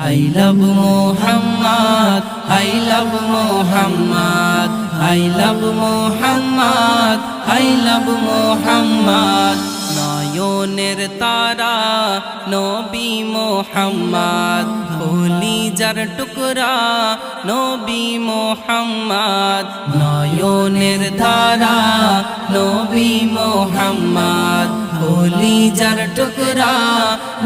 I love Muhammad, I love Muhammad, I love Muhammad, I love Muhammad. নয়নের তারা নবী মোহাম্মদ কলিজার টুকরা নবী মোহাম্মদ নয়নের তারা নবী মোহাম্মদ কলিজার টুকরা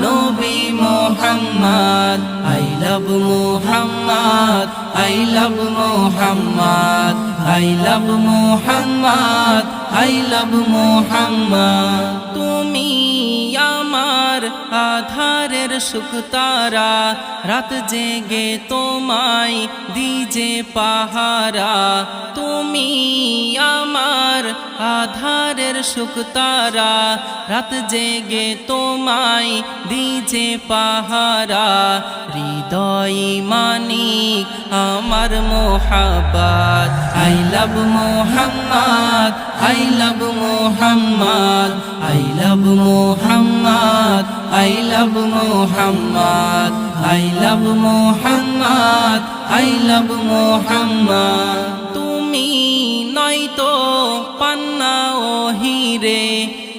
নবী Muhammad, I love Muhammad, I love Muhammad, I love Muhammad, I love Muhammad. তুমি আমার আধারের সুখতারা রাত জেগে তোমায় দিজে পাহারা। তুমি আমার আধারের সুখতারা রাত জেগে তোমায় দিজে পাহারা। হৃদয় মানিক আমার মোহাবাদ I love Muhammad I love Muhammad I love Muhammad I love Muhammad I love Muhammad I love Muhammad তুমি নয়তো পান্না ও হিরে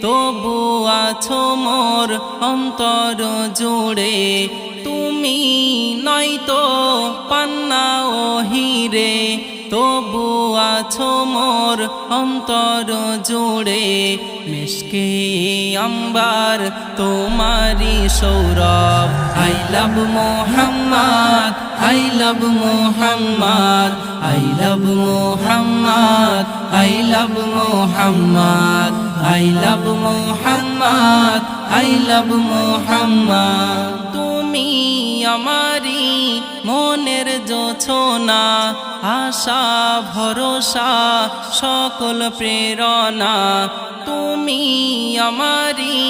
তবু আছো মোর অন্তর জুড়ে। তুমি নয়তো পান্না ও হিরে তবু আছো মোর অন্তর জুড়ে। মিশকে আম্বার তোমারি Sourav. I love Muhammad I love Muhammad I love Muhammad I love Muhammad I love Muhammad, I love Muhammad. তুমি আমারি মনের যোছনা, আশা, ভরসা, সকল প্রেরণা। তুমি আমারি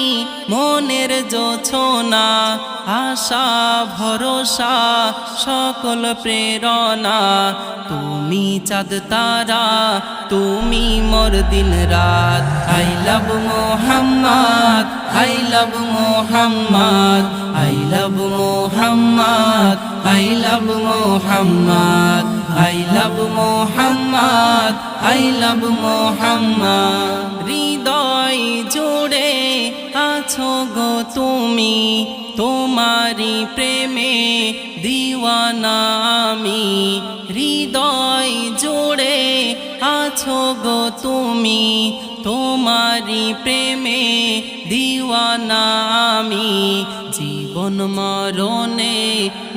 মনের জোছনা আশা, ভরসা, সকল প্রেরণা। তুমি চাঁদ তারা, তুমি মোর দিন রাত। I love Muhammad, I love Muhammad, I love Muhammad, I love Muhammad, I love Muhammad, I love Muhammad. হৃদয় আছো গো তুমি তোমারি প্রেমে দিওয়ানা আমি। হৃদয় জোড়ে আছো গো তুমি তোমারি প্রেমে দিওয়ানা আমি। জীবন মরণে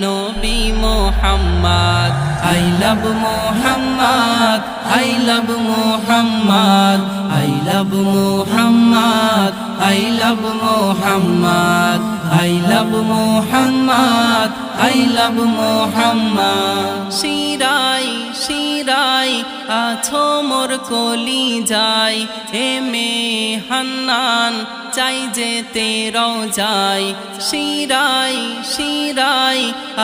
নবী Muhammad, I love Muhammad, I love Muhammad. I love Muhammad, I love Muhammad, I love Muhammad, I love Muhammad. শিরাই শিরাই, আছো মোর কলি যাই এ মে হান্নান চাই যেতে যাই। শিরাই শিরাই,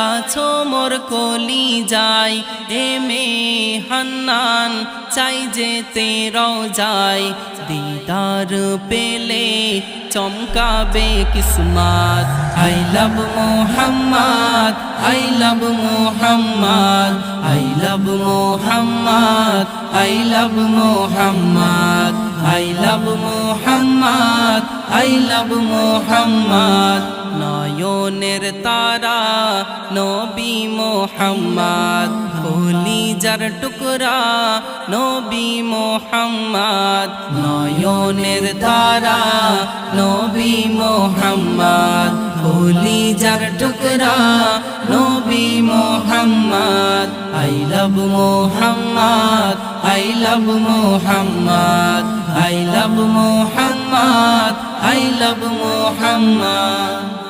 আছো মোর কলি যাই এ মে হান্নান চাই যেতে যাই। দিদার পেলে চমকাবে কিসমত। I love Muhammad, I love Muhammad, I love Muhammad, I love Muhammad, I love Muhammad. I love Muhammad, নয়নের তারা নবী মোহাম্মদ, কলিজার টুকরা নবী মোহাম্মদ, নয়নের তারা নবী মোহাম্মদ, কলিজার টুকরা নবী Muhammad, I love Muhammad, I love Muhammad, I love Muhammad. I love Muhammad